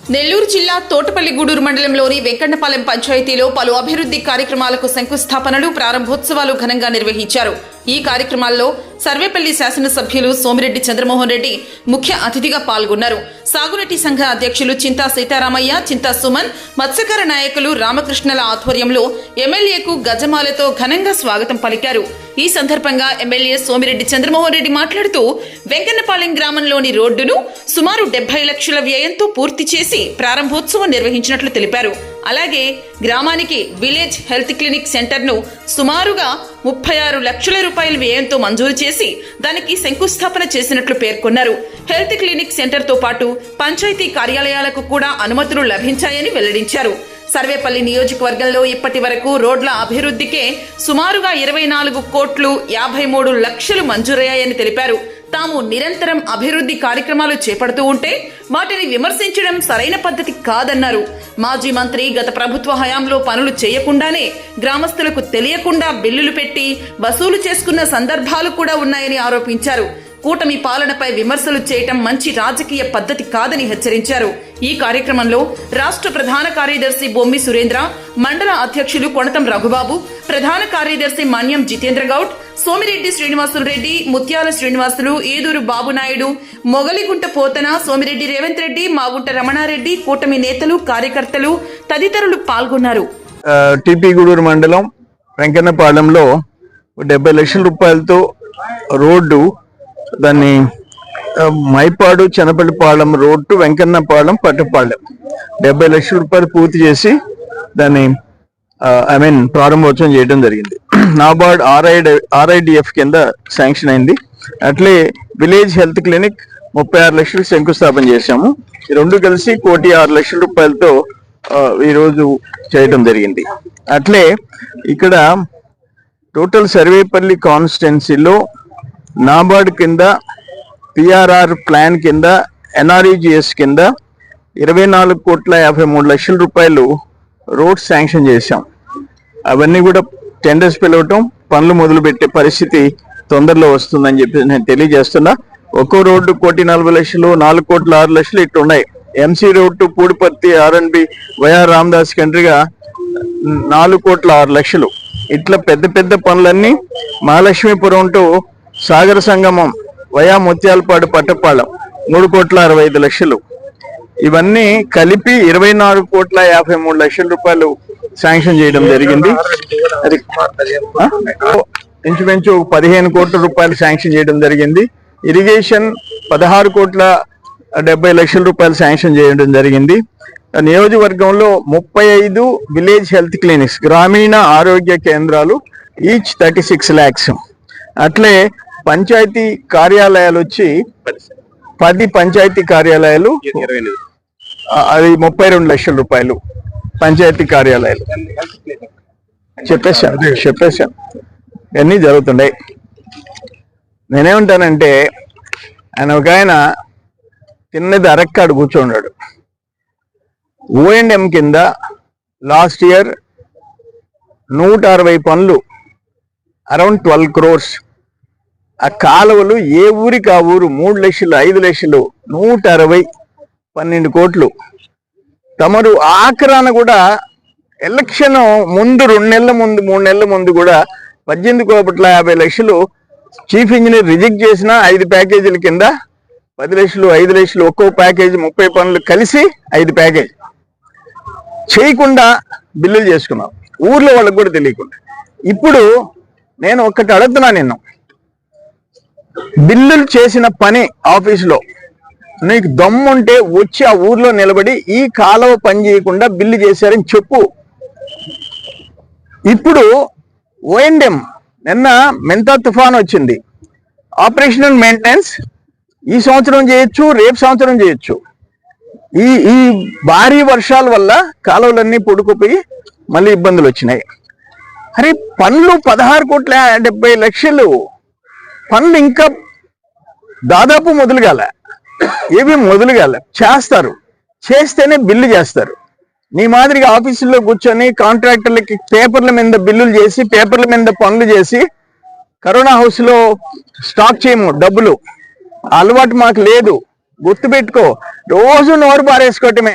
నెల్లూరు జిల్లా తోటపల్లి గూడూరు మండలంలోని వెంకన్నపాలెం పంచాయతీలో పలు అభివృద్ధి కార్యక్రమాలకు శంకుస్థాపనలు ప్రారంభోత్సవాలు ఘనంగా నిర్వహించారు. ఈ కార్యక్రమాల్లో సర్వేపల్లి శాసనసభ్యులు సోమిరెడ్డి చంద్రమోహన్ రెడ్డి ముఖ్య అతిథిగా పాల్గొన్నారు. సాగునీటి సంఘ అధ్యక్షులు చింతా సీతారామయ్య చింతా సుమన్ మత్స్యకార నాయకులు రామకృష్ణల ఆధ్వర్యంలో ఎమ్మెల్యేకు గజమాలతో ఘనంగా స్వాగతం పలికారు. ఈ సందర్భంగా ఎమ్మెల్యే సోమిరెడ్డి చంద్రమోహన్ రెడ్డి మాట్లాడుతూ వెంకన్నపాలెం గ్రామంలోని రోడ్డును సుమారు డెబ్బై లక్షల వ్యయంతో పూర్తి చేసి ప్రారంభోత్సవం నిర్వహించినట్లు తెలిపారు. అలాగే గ్రామానికి విలేజ్ హెల్త్ క్లినిక్ సెంటర్ను సుమారుగా ముప్పై ఆరు లక్షల రూపాయల వ్యయంతో మంజూరు చేసి దానికి శంకుస్థాపన చేసినట్లు పేర్కొన్నారు. హెల్త్ క్లినిక్ సెంటర్తో పాటు పంచాయతీ కార్యాలయాలకు కూడా అనుమతులు లభించాయని వెల్లడించారు. సర్వేపల్లి నియోజకవర్గంలో ఇప్పటి వరకు రోడ్ల అభివృద్ధికే సుమారుగా ఇరవై నాలుగు కోట్లు యాభై మూడు లక్షలు మంజూరయ్యాయని తెలిపారు. తాము నిరంతరం అభివృద్ధి కార్యక్రమాలు చేపడుతూ ఉంటే వాటిని విమర్శించడం సరైన పద్ధతి కాదన్నారు. మాజీ మంత్రి గత ప్రభుత్వ హయాంలో పనులు చేయకుండానే గ్రామస్తులకు తెలియకుండా బిల్లులు పెట్టి వసూలు చేసుకున్న సందర్భాలు కూడా ఉన్నాయని ఆరోపించారు. కూటమి పాలనపై విమర్శలు చేయటం మంచి రాజకీయ పద్ధతి కాదని హెచ్చరించారు. ఈ కార్యక్రమంలో రాష్ట్ర ప్రధాన కార్యదర్శి బొమ్మి సురేంద్ర మండల అధ్యక్షులు కొణతం రఘుబాబు ప్రధాన కార్యదర్శి మన్యం జితేంద్ర గౌడ్ సోమిరెడ్డి శ్రీనివాసులు రెడ్డి ముత్యాల శ్రీనివాసులు ఏదూరు బాబునాయుడు మొగలిగుంట పోతన సోమిరెడ్డి రేవంత్ రెడ్డి మాగుంట రమణారెడ్డి కూటమి నేతలు కార్యకర్తలు తదితరులు పాల్గొన్నారు. టిపి గూడూరు మండలం వెంకన్నపాలెంలో డెబ్బై లక్షల రూపాయలతో రోడ్డు దాన్ని మైపాడు చెనపల్లిపాలెం రోడ్ టు వెంకన్నపాలెం పట్టపాలెం. డెబ్బై లక్షల రూపాయలు పూర్తి చేసి దాన్ని ఐ మీన్ ప్రారంభోత్సవం చేయడం జరిగింది. నాబార్డ్ ఆర్ఐ ఆర్ఐడిఎఫ్ కింద శాంక్షన్ అయింది. అట్లే విలేజ్ హెల్త్ క్లినిక్ ముప్పై ఆరు లక్షలు శంకుస్థాపన చేశాము. ఈ రెండు కలిసి కోటి ఆరు లక్షల రూపాయలతో ఈరోజు చేయడం జరిగింది. అట్లే ఇక్కడ టోటల్ సర్వేపల్లి కాన్స్టిట్యున్సీలో నాబార్డ్ కింద పిఆర్ఆర్ ప్లాన్ కింద ఎన్ఆర్ఈజిఎస్ కింద ఇరవై నాలుగు కోట్ల యాభై మూడు లక్షల రూపాయలు రోడ్ శాంక్షన్ చేశాం. అవన్నీ కూడా టెండర్స్ పిలవటం పనులు మొదలుపెట్టే పరిస్థితి తొందరలో వస్తుందని చెప్పి నేను తెలియజేస్తున్నా. ఒక్కో రోడ్డు కోటి నలభై లక్షలు నాలుగు కోట్ల ఆరు లక్షలు ఇట్టు ఉన్నాయి MC road to Pudipatti RNB YR Ramadas కంట్రీగా నాలుగు కోట్ల ఆరు లక్షలు. ఇట్లా పెద్ద పెద్ద పనులన్నీ మహాలక్ష్మీపురం టు సాగర సంగమం వయా ముత్యాలపాడు పట్టపాళెం మూడు కోట్ల అరవై ఐదు లక్షలు. ఇవన్నీ కలిపి ఇరవై నాలుగు కోట్ల యాభై మూడు లక్షల రూపాయలు శాంక్షన్ చేయడం జరిగింది. అది ఇంచుమించు పదిహేను కోట్ల రూపాయలు శాంక్షన్ చేయడం జరిగింది. ఇరిగేషన్ పదహారు కోట్ల డెబ్బై లక్షల రూపాయలు శాంక్షన్ చేయడం జరిగింది. నియోజకవర్గంలో ముప్పై ఐదు విలేజ్ హెల్త్ క్లినిక్స్ గ్రామీణ ఆరోగ్య కేంద్రాలు ఈచ్ థర్టీ సిక్స్ ల్యాక్స్. అట్లే పంచాయతీ కార్యాలయాలు వచ్చి పది పంచాయతీ కార్యాలయాలు. అది ముప్పై రెండు లక్షల రూపాయలు పంచాయతీ కార్యాలయాలు. చెప్పేశాను చెప్పేశాను. ఇవన్నీ జరుగుతున్నాయి నేనేమంటానంటే ఆయన ఒక ఆయన తిన్నది అరక్కాడు కూర్చోన్నాడు. ఓఎండ్ఎం కింద లాస్ట్ ఇయర్ నూట అరవై పనులు అరౌండ్ ట్వెల్వ్ క్రోర్స్ ఆ కాలువలు ఏ ఊరికి ఆ ఊరు? మూడు లక్షలు ఐదు లక్షలు నూట అరవై పన్నెండు కోట్లు. తమరు ఆఖరాన కూడా ఎలక్షన్ ముందు రెండు నెలల ముందు మూడు నెలల ముందు కూడా పద్దెనిమిది కోట్ల యాభై లక్షలు చీఫ్ ఇంజనీర్ రిజెక్ట్ చేసిన ఐదు ప్యాకేజీల కింద పది లక్షలు ఐదు లక్షలు ఒక్కో ప్యాకేజీ ముప్పై పనులు కలిసి ఐదు ప్యాకేజ్ చేయకుండా బిల్లులు చేసుకున్నాం. ఊర్లో వాళ్ళకి కూడా తెలియకుండా. ఇప్పుడు నేను ఒక్కటి అడుగుతున్నా నిన్ను. బిల్లులు చేసిన పని ఆఫీసులో. నీకు దమ్ముంటే వచ్చి ఆ ఊర్లో నిలబడి ఈ కాలువ పని చేయకుండా బిల్లు చేశారని చెప్పు. ఇప్పుడు ఓఎండెం నిన్న మెంతా తుఫాన్ వచ్చింది. ఆపరేషనల్ మెయింటెనెన్స్ ఈ సంవత్సరం చేయొచ్చు రేపు సంవత్సరం చేయొచ్చు. ఈ ఈ భారీ వర్షాల వల్ల కాలువలన్నీ పొడుకుపోయి మళ్ళీ ఇబ్బందులు వచ్చినాయి. అరే పనులు పదహారు కోట్ల డెబ్బై లక్షలు. పనులు ఇంకా దాదాపు మొదలుగాల. ఏవి మొదలుగాల. చేస్తారు. చేస్తేనే బిల్లు చేస్తారు. నీ మాదిరిగా ఆఫీసుల్లో కూర్చొని కాంట్రాక్టర్లకి పేపర్ల మీద బిల్లులు చేసి పేపర్ల మీద పనులు చేసి కరోనా హౌస్లో స్టాక్ చేయము డబ్బులు. అలవాటు మాకు లేదు. గుర్తుపెట్టుకో. రోజు నోరు పారేసుకోవటమే.